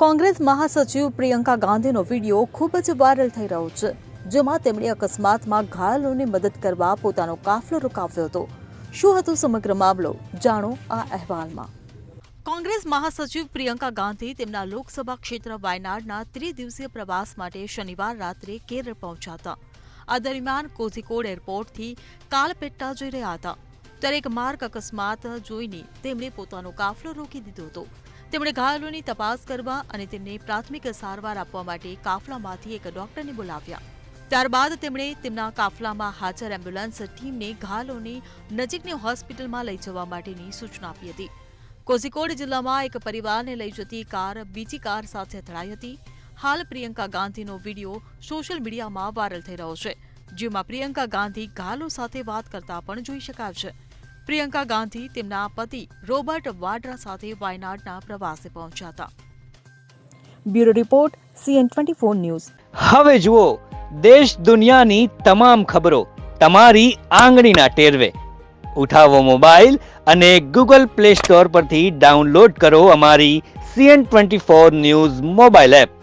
કોંગ્રેસ મહાસચિવ પ્રિયંકા ગાંધીનો વીડિયો ખૂબ જ વાયરલ થઈ રહ્યો છે, જેમાં તેમણે અકસ્માતમાં ઘાયલોને મદદ કરવા પોતાનો કાફલો રોકાવ્યો હતો. શું હતો સમગ્ર મામલો? જાણો આ અહેવાલમાં. કોંગ્રેસ મહાસચિવ પ્રિયંકા ગાંધી તેમના લોકસભા ક્ષેત્ર વાયનાડના ત્રિદિવસીય પ્રવાસ માટે શનિવાર રાત્રે કેરળ પહોંચ્યા હતા. આ દરમિયાન કોઝિકોડ એરપોર્ટથી કાલપેટ્ટા જઈ રહ્યા હતા. ત્યારે એક માર્ગ અકસ્માત જોઈને તેમણે પોતાનો કાફલો રોકી દીધો હતો. તેમણે ઘાયલોની તપાસ કરવા અને તેમને પ્રાથમિક સારવાર આપવા માટે કાફલામાંથી એક ડોક્ટરને બોલાવ્યા. ત્યારબાદ તેમણે તેમના કાફલામાં હાજર એમ્બ્યુલન્સ ટીમને ઘાયલોને નજીકની હોસ્પિટલમાં લઈ જવા માટેની સૂચના આપી હતી. કોઝિકોડ જિલ્લામાં એક પરિવારને લઈ જતી કાર બીજી કાર સાથે અથડાઈ હતી. હાલ પ્રિયંકા ગાંધીનો વીડિયો સોશિયલ મીડિયામાં વાયરલ થઈ રહ્યો છે, જેમાં પ્રિયંકા ગાંધી ઘાયલો સાથે વાત કરતા પણ જોઈ શકાય છે. પ્રિયંકા ગાંધી તેમના પતિ રોબર્ટ વાડ્રા સાથે વાયનાડના પ્રવાસે પહોંચ્યા હતા. Bureau report CN twenty four news. હવે જુઓ દેશ દુનિયાની તમામ ખબરો તમારી આંગળીના ટેરવે. ઉઠાવો મોબાઈલ અને ગૂગલ પ્લે સ્ટોર પરથી ડાઉનલોડ કરો અમારી CN twenty four news mobile app.